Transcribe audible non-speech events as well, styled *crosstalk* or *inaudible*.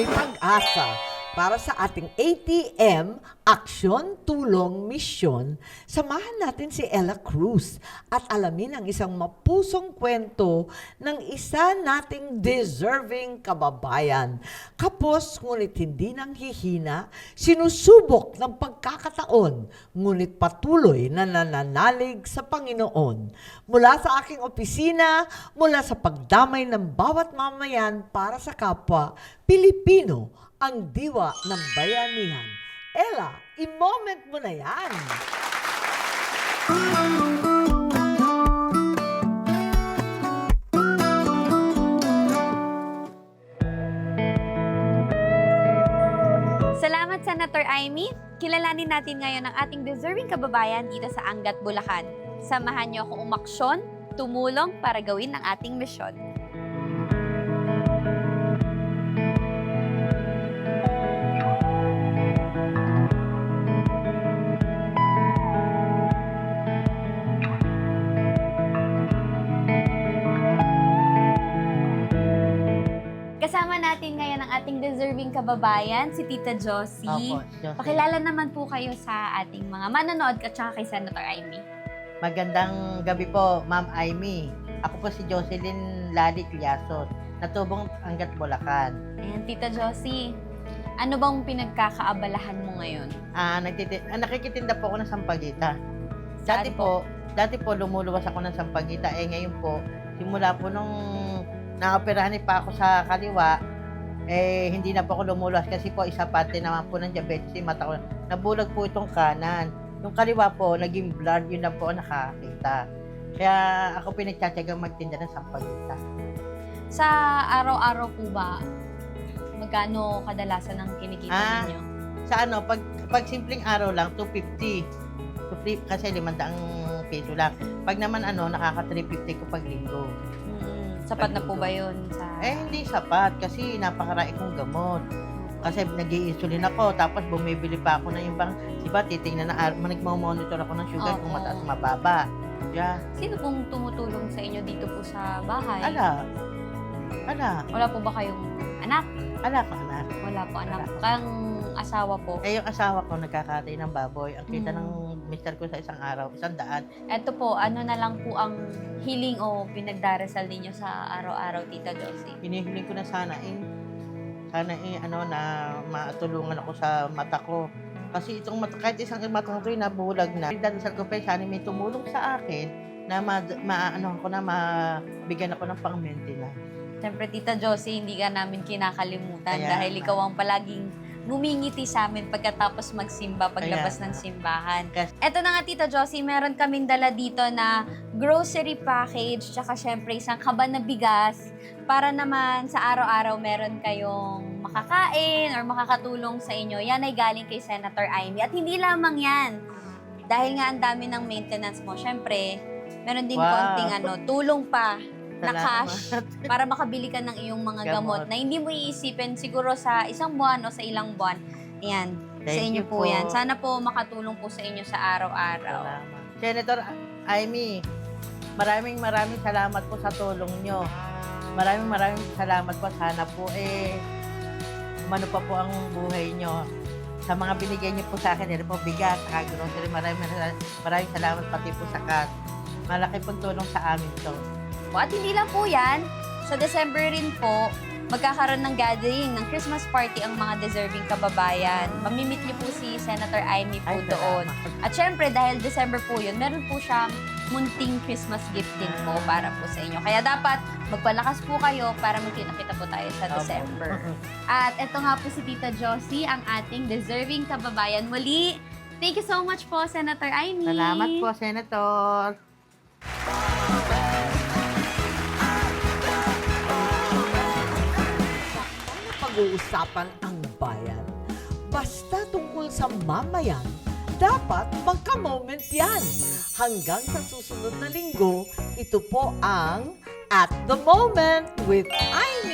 may pag-asa para sa ating ATM, Aksyon, Tulong, Misyon. Samahan natin si Ella Cruz at alamin ang isang mapusong kwento ng isa nating deserving kababayan. Kapos ngunit hindi nang hihina, sinusubok ng pagkakataon, ngunit patuloy na nananalig sa Panginoon. Mula sa aking opisina, mula sa pagdamay ng bawat mamayan para sa kapwa, Pilipino ang diwa ng bayanihan. Ella, i-moment mo na yan. Salamat, Senator Amy. Kilalanin natin ngayon ang ating deserving kababayan dito sa Angat, Bulacan. Samahan niyo akong umaksyon, tumulong para gawin ang ating misyon. Natin ngayon ang ating deserving kababayan, si Tita Josie. Opo, Josie. Pakilala naman po kayo sa ating mga manonood at saka kay Senator Amy. Magandang gabi po, Ma'am Amy. Ako po si Jocelyn Lali Quiasos, natubong Angat Bulacan. Ayan, Tita Josie, ano bang pinagkakaabalahan mo ngayon? Ah, nagtiti- ah, nakikitinda po ako ng sampagita. Saan Dati po, dati po lumuluwas ako ng sampagita. Eh ngayon po, simula po nung naoperahan pa ako sa kaliwa, eh hindi na po ako lumuluwas kasi po isa parte naman po ng diabetes yung mata ko. Nabulag po itong kanan. Yung kaliwa po, naging blurred, yun na po nakakita. Kaya ako pinagtsatsagang magtinda ng sampagita. Sa araw-araw po ba, magkano kadalasan ang kinikita Ah. ninyo? Sa ano, pag, pag simpleng araw lang, 250. 250 kasi 500 peso lang. Pag naman ano, nakaka 350 ko pag linggo. Sapat na po ba yun sa... Eh, hindi sapat kasi napakarami kong gamot. Kasi nag insulin ako, tapos bumibili pa ako na yung bang, di ba, titingnan na, nagmamonitor ako ng sugar kung Oo. mataas mababa. Yeah. Sino pong tumutulong sa inyo dito po sa bahay? Ala. Ala. Wala po ba kayong anak? Ala ko, anak. Wala po anak. Wala. Kang asawa po. Eh, yung asawa ko nagkakatay ng baboy. Ang kita Mm. ng mister ko sa isang araw, isang daan. Eto po, ano na lang po ang hiling o pinagdarasal ninyo sa araw-araw, Tita Josie? hinihiling ko na sana eh, sana eh, ano, na matulungan ako sa mata ko. Kasi itong mata, kahit isang mata ko yung nabulag na. Dadasal ko pa eh, sana may tumulong sa akin na ma, ma ano ko na mabigyan ako ng pang-maintenance. Siyempre, Tita Josie, hindi ka namin kinakalimutan Kaya dahil ikaw ang palaging ngumingiti sa amin pagkatapos magsimba, paglabas Kaya ng simbahan. Eto na nga, Tita Josie, meron kaming dala dito na grocery package, tsaka syempre isang kaban na bigas para naman sa araw-araw meron kayong makakain or makakatulong sa inyo. Yan ay galing kay Senator Amy. At hindi lamang yan. Dahil nga ang dami ng maintenance mo, syempre, meron din Wow. konting ano, tulong pa na cash *laughs* para makabili ka ng iyong mga gamot, Gamot. na hindi mo iisipin siguro sa isang buwan o sa ilang buwan. Ayan, sa Thank inyo you po, yan. Sana po makatulong po sa inyo sa araw-araw. Salamat. Senator Amy, maraming maraming salamat po sa tulong nyo. Maraming maraming salamat po. Sana po eh, umano pa po ang buhay nyo. Sa mga binigay niyo po sa akin, yun po bigas, saka grocery, maraming, maraming, maraming salamat pati po sa cash. Malaki pong tulong sa amin to. Po. At hindi lang po yan, sa December rin po, magkakaroon ng gathering ng Christmas party ang mga deserving kababayan. Mamimit niyo po si Senator Amy po Ay, doon. salamat. At syempre, dahil December po yun, meron po siyang munting Christmas gift din po Ah. para po sa inyo. Kaya dapat magpalakas po kayo para magkita-kita po tayo sa. December. At ito nga po si Tita Josie, ang ating deserving kababayan. Muli, thank you so much po, Senator Amy. Salamat po, Senator. Pag-uusapan ang bayan. Basta tungkol sa mamayan, dapat magka-moment yan. Hanggang sa susunod na linggo, ito po ang At the Moment with Amy.